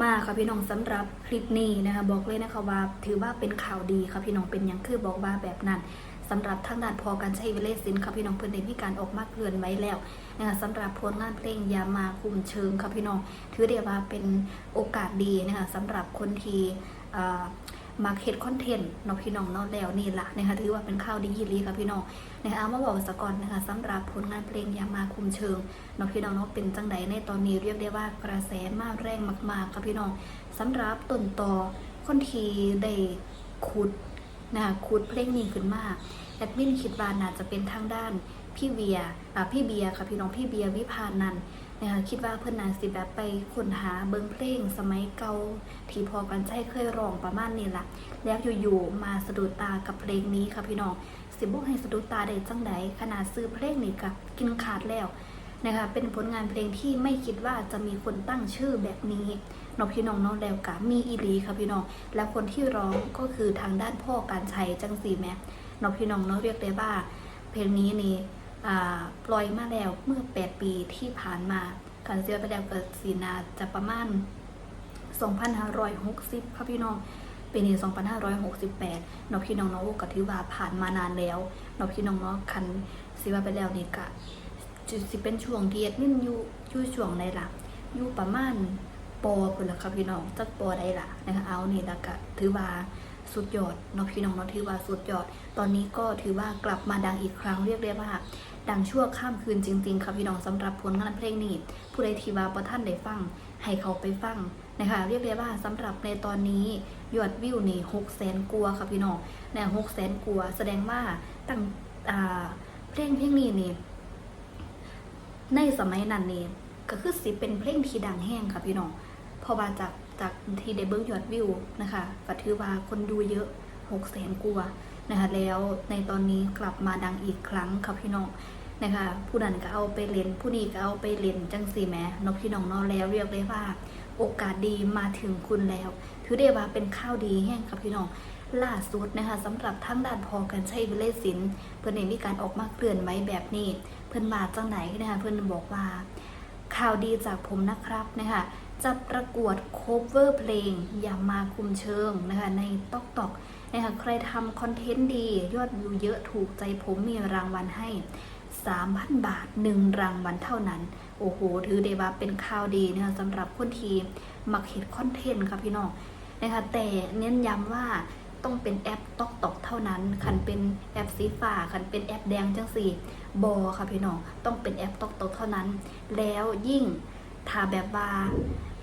มาค่ะพี่น้องสำหรับคลิปนี้นะคะบอกเลยนะคะว่าถือว่าเป็นข่าวดีค่ะพี่น้องเป็นอยังคือบอกว่าแบบนั้นสำหรับทางด้านพอการใช้เวลสินค่ะพี่น้องเพื่อนได้มีการออกมาเคลื่อนไหวแล้วนะคะสำหรับผลงานเพลงยามาคุมเชิงค่ะพี่น้องถือได้ว่าเป็นโอกาสดีนะคะสำหรับคนที่ มาเฮ็ดคอนเทนต์เนาะพี่น้องเนาะแล้วนี่ละนะคะถือว่าเป็นข่าวดียีรีค่ะพี่น้องนะคะเอามาบอกสะก่อนนะคะสำหรับผลงานเพลงยามาคุมเชิงเนาะพี่น้องเนาะเป็นจังใดในตอนนี้เรียกได้ว่ากระแสมากแรงมากๆค่ะพี่น้องสำหรับต้นต่อคนทีได้ขุดนะคะขุดเพลงนี้ขึ้นมาแอดมินคิดว่าน่าจะเป็นทางด้านพี่เบียร์อ่าพี่เบียร์ค่ะพี่น้องพี่เบียร์วิพานันท์ นะคะคิดว่าเพื่อนน่าสิแบบไปค้นหาเบิ้งเพลงสมัยเก่าที่พอกันใช้เคยร้องประมาณนี้แหละแล้วอยู่ๆมาสะดุดตากับเพลงนี้ค่ะพี่น้องสิบุกให้สะดุดตาได้จังใดขนาดซื้อเพลงนี้กับกินขาดแล้วนะคะเป็นผลงานเพลงที่ไม่คิดว่าจะมีคนตั้งชื่อแบบนี้น้องพี่น้องน้องแล้วกะมีอีหลีค่ะพี่น้องแล้วคนที่ร้องก็คือทางด้านพ่อการชัยจังสีแม่น้องพี่น้องน้องเรียกได้ว่า เพลงนี้นี่ ปล่อยมาแล้วเมื่อ 8 ปีที่ผ่านมาการเสียไปแล้วเกิดสีนาจะประมาณ 2560ค่ะพี่น้องปีนี้2568เนาะพี่น้องเนาะก็ถือว่าผ่านมานานแล้วเนาะพี่น้องเนาะคันสิว่าไปแล้วนี่กะจุดสิเป็นช่วงเที่เอ็ดมินอยู่อยู่ช่วงใดล่ะอยู่ประมาณปอพุ่นละครับพี่น้องจักปอใดล่ะนะคะเอานี่ละก็ถือว่าสุดยอดเนาะพี่น้องเนาะถือว่าสุดยอด ตอนนี้ก็ถือว่ากลับมาดังอีกครั้งเรียกได้ว่า ดังชั่วข้ามคืนจริง ๆครับพี่น้องสำหรับผลงานเพลงนี้ ผู้ใดที่ว่าประท่านได้ฟัง ให้เขาไปฟังนะคะเรียกได้ว่าสำหรับในตอนนี้ยอดวิวนี่หกแสนกว่าครับพี่น้องนะหกแสนกว่าแสดงว่าตั้งเพลงเพลงนี้นี่ในสมัยนั้นนี่ก็คือสิเป็นเพลงที่ดังแห้งค่ะพี่น้องพราะว่าจากจากที่ได้เบิ้งยอดวิวนะคะก็ถือว่าคนดูเยอะหกแสนกว่านะคะแล้วในตอนนี้กลับมาดังอีกครั้งค่ะพี่น้องนะคะผู้นั้นก็เอาไปเล่นผู้นี้ก็เอาไปเล่นจังสีแม่นกพี่น้องนอแล้วเรียกได้ว่า โอกาสดีมาถึงคุณแล้ว ถือได้ว่าเป็นข้าวดีแห้งค่ะพี่น้องล่าสุดนะคะสำหรับทั้งด้านพอกันใช้วิเลศศิลป์เพื่อนเองมีการออกมาเคลื่อนไหวแบบนี้ เพื่อนมาจังไหนนะคะเพื่อนบอกว่า ข่าวดีจากผมนะครับนะคะจะประกวดโคเวอร์เพลงอย่ามาคุมเชิงนะคะในตอกตอก นะคะใครทำคอนเทนต์ดี ยอดวิวเยอะถูกใจผมมีรางวัลให้ 3,000 บาท 1 รางวัลเท่านั้น โอ้โห ถือได้ว่าเป็นข่าวดีนะคะสำหรับคนที่มักเห็นคอนเทนต์ค่ะพี่น้องนะคะแต่เน้นย้ำว่าต้องเป็นแอปตอกตอกเท่านั้นคันเป็นแอปสีฟ้าคันเป็นแอปแดงจังสี่บอค่ะพี่น้อง ต้องเป็นแอปตอกตอกเท่านั้น แล้วยิ่งถ้าแบบว่า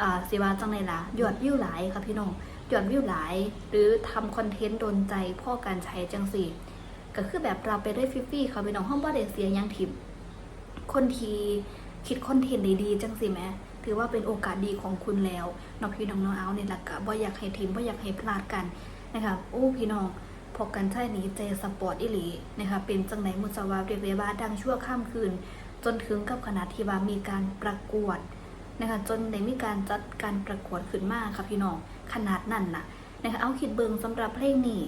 อ่าสิว่าจังไรล่ะยอดวิวหลายค่ะพี่น้อง ยอดวิวหลาย หรือทำคอนเทนต์โดนใจพ่อการใช้จังสี่ ก็คือแบบเราไปได้ฟรีๆค่ะพี่น้องห้องบ่ได้เสียยังทิปคนทีคิดคอนเทนต์ดีๆจังสิแหม่ถือว่าเป็นโอกาสดีของคุณแล้วเน้องพี่น้องน้องเอาเนี่ยละกะบ่อยากให้ทีมบ่อยากให้พลาดกันนะคะโอ้พี่น้องพอกันใช่นี้เจสปอร์ตอิหลีนะคะเป็นจังไหนมุสวาเรียกได้ว่าดังชั่วข้ามคืน จนถึงกับขนาดที่ว่ามีการประกวด นะคะจนได้มีการจัดการประกวดขึ้นมาค่ะพี่น้องขนาดนั้นน่ะนะคะเอาคิดเบิงสำหรับเพลงนี้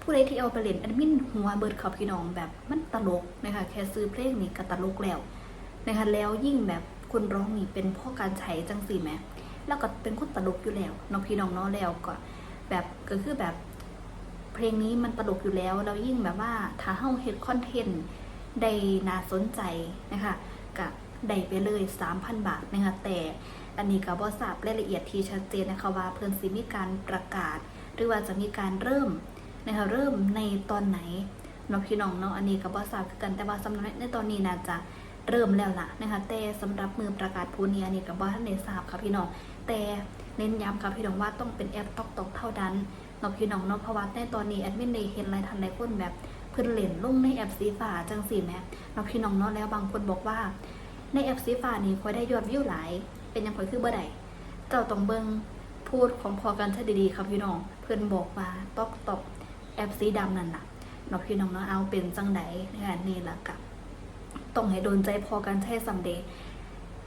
ผู้ใดที่เอาไปเล่นแอดมินหัวเบิร์ดเขาพี่น้องแบบมันตลกนะคะแค่ซื้อเพลงนี้ก็ตลกแล้วนะคะแล้วยิ่งแบบคนร้องนี่เป็นพ่อการใช้จังสี่ไหมแล้วก็เป็นคนตลกอยู่แล้วน้องพี่น้องเนาะแล้วก็แบบก็คือแบบเพลงนี้มันตลกอยู่แล้วแล้วยิ่งแบบว่าถ้าเฮาเฮ็ดคอนเทนต์ได้น่าสนใจนะคะกับ ได้ไปเลย 3,000 บาทนะคะแต่อันนี้ก็บ่ทราบรายละเอียดที่ชัดเจนนะคะว่าเพิ่นสิมีการประกาศ หรือว่าจะมีการเริ่มนะคะเริ่มในตอนไหนเนาะพี่น้องเนาะอันนี้ก็บ่ทราบคือกันแต่ว่าสำหรับในตอนนี้น่าจะเริ่มแล้วล่ะนะคะแต่สำหรับมือประกาศผู้นี้อันนี้ก็บ่ทันได้ทราบค่ะพี่น้องแต่เน้นย้ำค่ะพี่น้องว่าต้องเป็นแอปตอกตอกเท่านั้นเนาะพี่น้องเนาะเพราะว่าในตอนนี้แอดมินได้เห็นหลายทันหลายคนแบบเพิ่นเล่นลงในแอปสีฟ้าจังสีแหม่เนาะพี่น้องเนาะแล้วบางคนบอกว่า ในแอปสีฟ้านี่ค่อยได้ยอดวิวหลาย เป็นยังคอยคือบ่ได้เจ้าต้องเบิงพูดของพอกันใช้ดีๆครับพี่น้อง เพิ่อนบอกว่าตอกตอกแอปสีดำนั่นน่ะเนาะพี่น้องเนาะเอาเป็นจังไดนะคะนี่ละกับต้องให้โดนใจพอกันใช้ซัมเดย์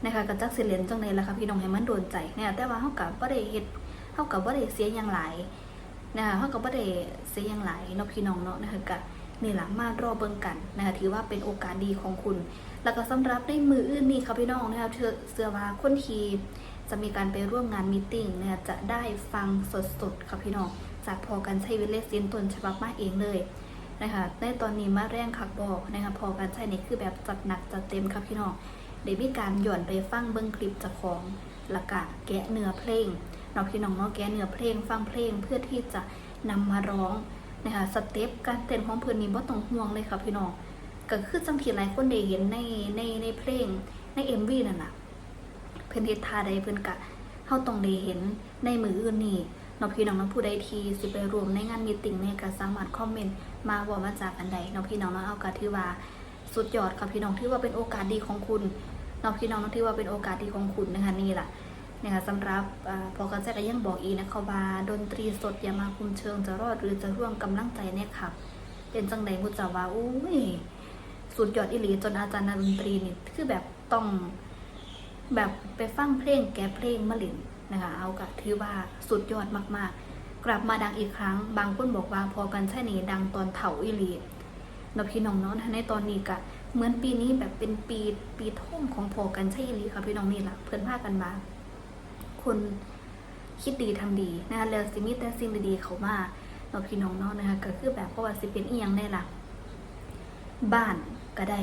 นะคะก็จักสิเลนจังไดล่ะค่ะพี่น้องให้มันโดนใจเนี่ยแต่ว่าเฮาก็บ่ได้เฮ็ดเฮาก็บ่ได้เสียหยังหลายนะคะเขาก็บ่ได้เสียหยังหลายเนาะพี่น้องเนาะนะคะก็ นี่ล่ะมารอเบิ่งกันนะคะถือว่าเป็นโอกาสดีของคุณ แล้วก็สำหรับในมืออื่นนี่ค่ะพี่น้องนะคะเธอเสื้อว่าคนทีจะมีการไปร่วมงานมีตติ้งนะคะจะได้ฟังสดๆค่ะพี่น้องจากพอกันใช้วิเลสินต้นฉบับมาเองเลยนะคะในตอนนี้มาแรงคักบอกนะคะพอกันใช้นี่คือแบบจัดหนักจัดเต็มค่ะพี่น้องเดี๋ยวมีการหย่อนไปฟังเบิ้งคลิปจากของละกะแกะเนื้อเพลงเนาพี่น้องเนาะแกะเนื้อเพลงฟังเพลงเพื่อที่จะนำมาร้อง นะคะสเต็ปการเต้นของเพื่อนนี่บ่ต้องห่วงเลยค่ะพี่น้องก็คือจังที่หลายคนได้เห็นในในในเพลงใน MV นั่นน่ะเพิ่นเฮ็ดท่าใดเพิ่นกะเฮาต้องได้เห็นในมืออื่นนี่เนาะพี่น้องเนาะผู้ใดที่สิไปรวมในงานมีตติ้งเนี่ยก็สามารถคอมเมนต์มาว่ามาจากอันใดเนาะพี่น้องเนาะเอาก็ถือว่าสุดยอดค่ะพี่น้องถือว่าเป็นโอกาสดีของคุณเนาะพี่น้องเนาะถือว่าเป็นโอกาสดีของคุณนะคะนี่ล่ะ นะคะสำหรับอพอกันแจก็ยังบอกอีกนะคะว่าดนตรีสดอย่ามาคุมเชิงจะรอดหรือจะร่วมกำลังใจเนี่ยครับเป็นจังใดมุจะว่าอุ้ยสุดยอดอีหลีจนอาจารย์ดนตรีนี่คือแบบต้องแบบไปฟังเพลงแกะเพลงมะลินนะคะ เอากะถือว่าสุดยอดมากๆ กลับมาดังอีกครั้ง บางคนบอกว่าพอกันใช่นี่ดังตอนเถาอีหลีนพี่น้องเนาะในตอนนี้กะเหมือนปีนี้แบบเป็นปีปีท่องของพอกันใช่อีหลีค่ะพี่น้องนี่แหละเพื่อนพากันมา คนคิดดีทำดีนะคะแล้วสิมีแต่สิ่งดีๆเขามาเนาพี่น้องเนาะนะคะก็คือแบบเพราะว่าสิเป็นอีหยังได้ล่ะบ้านก็ได้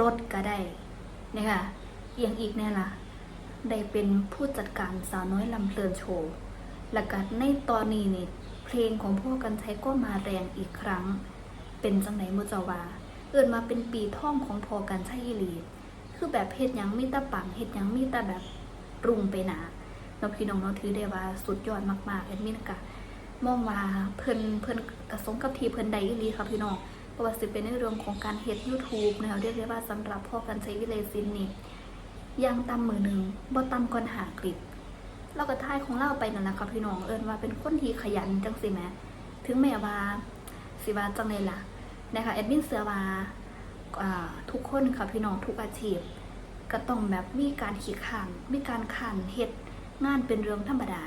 รถก็ได้นะคะเอียงอีกแน่ล่ะ ได้เป็นผู้จัดการสาวน้อยลำเพลินโชว์และก็ในตอนนี้นี่เพลงของพวกกันใช้ก็มาแรงอีกครั้ง เป็นจังไหนมุจาวาเอินมาเป็นปีท่องของพอกันใช่อีหลีคือแบบเฮ็ดยังมีต่ปังเฮ็ดยังมีแต่แบบรุงไปหนา เราพี่น้องเราถือได้ว่าสุดยอดมากๆแอดมินกะมองว่าเพิ่นเพิ่นกระสมกับทีเพิ่นใดอีหลีครับพี่น้องเพราะว่าสิเป็นในเรื่องของการเฮ็ด YouTube นะคะเรียกได้ว่าสำหรับพ่อกันใช้วิเลซินนี่ย่างตำมือหนึ่งบ่ตำก่อนหาคลิปเราก็ท้ายของเราไปนั่นแหละครับพี่น้องเอิ้นว่าเป็นคนที่ขยันจังสิแหมถึงแม้ว่าสิว่าจังไดล่ะนะคะแอดมินเสือว่าอ่าทุกคนค่ะพี่น้องทุกอาชีพ ก็ต้องแบบมีการขีดข่านมีการขันเฮ็ด งานเป็นเรื่องธรรมดา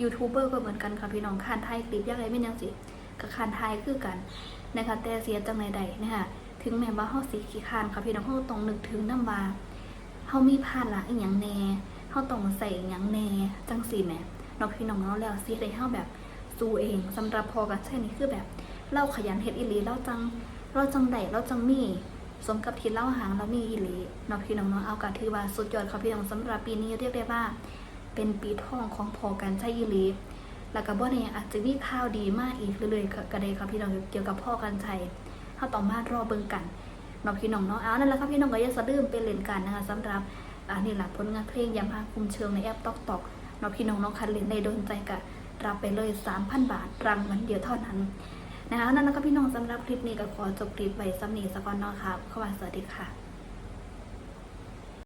ยูทูบเบอร์ก็เหมือนกันค่ะพี่น้องขันไทยคลิปยากไรไม่ยังสิกับขันไทยคือกันนะคะแต่เสียจังใดๆนะคะถึงแม้ว่าเฮาสิขี้คานค่ะพี่น้องเฮาต้องนึกถึงน้ำว่าเฮามีภาระอีหยังแน่เฮาต้องใส่อีหยังแน่จังซี่แหมเนาะพี่น้องเนาะแล้วสิได้เฮาแบบสู้เองสำหรับพอกับใช่นี่คือแบบเราขยันเฮ็ดอีหลีเราจังเราจังไดเราจังมีสมกับที่เล่าหางเรามีอีหลีเนาะพี่น้องเนาะเอากะถือว่าสุดยอดค่ะพี่น้องสำหรับปีนี้เรียกได้ว่า เป็นปีทองของพอกันใช่อีหลีแล้วก็บ่แน่อาจจะมีข่าวดีมากอีกเรื่อยๆก็ได้ครับพี่น้องเกี่ยวกับพ่อกันชัยเฮาต้อมารอเบิ่งกันเนาะพี่น้องเนาะเอานั่นแหละครับพี่น้องก็อย่าสะดืมเป็นเล่นกันนะคะสำหรับอันนี้ล่ะผลงานเพลงยำพาคุมเชิงในแอปตอกตอกเนาะพี่น้องเนาะคันเล่นได้โดนใจก็รับไปเลย 3,000 บาทรางวัลเดียวเท่านั้นนะคะนั่นแหละครับพี่น้องสำหรับคลิปนี้ก็ขอจบคลิปไว้ซ้ำนีสักก่อนเนาะครับขอบคุณสวัสดีค่ะ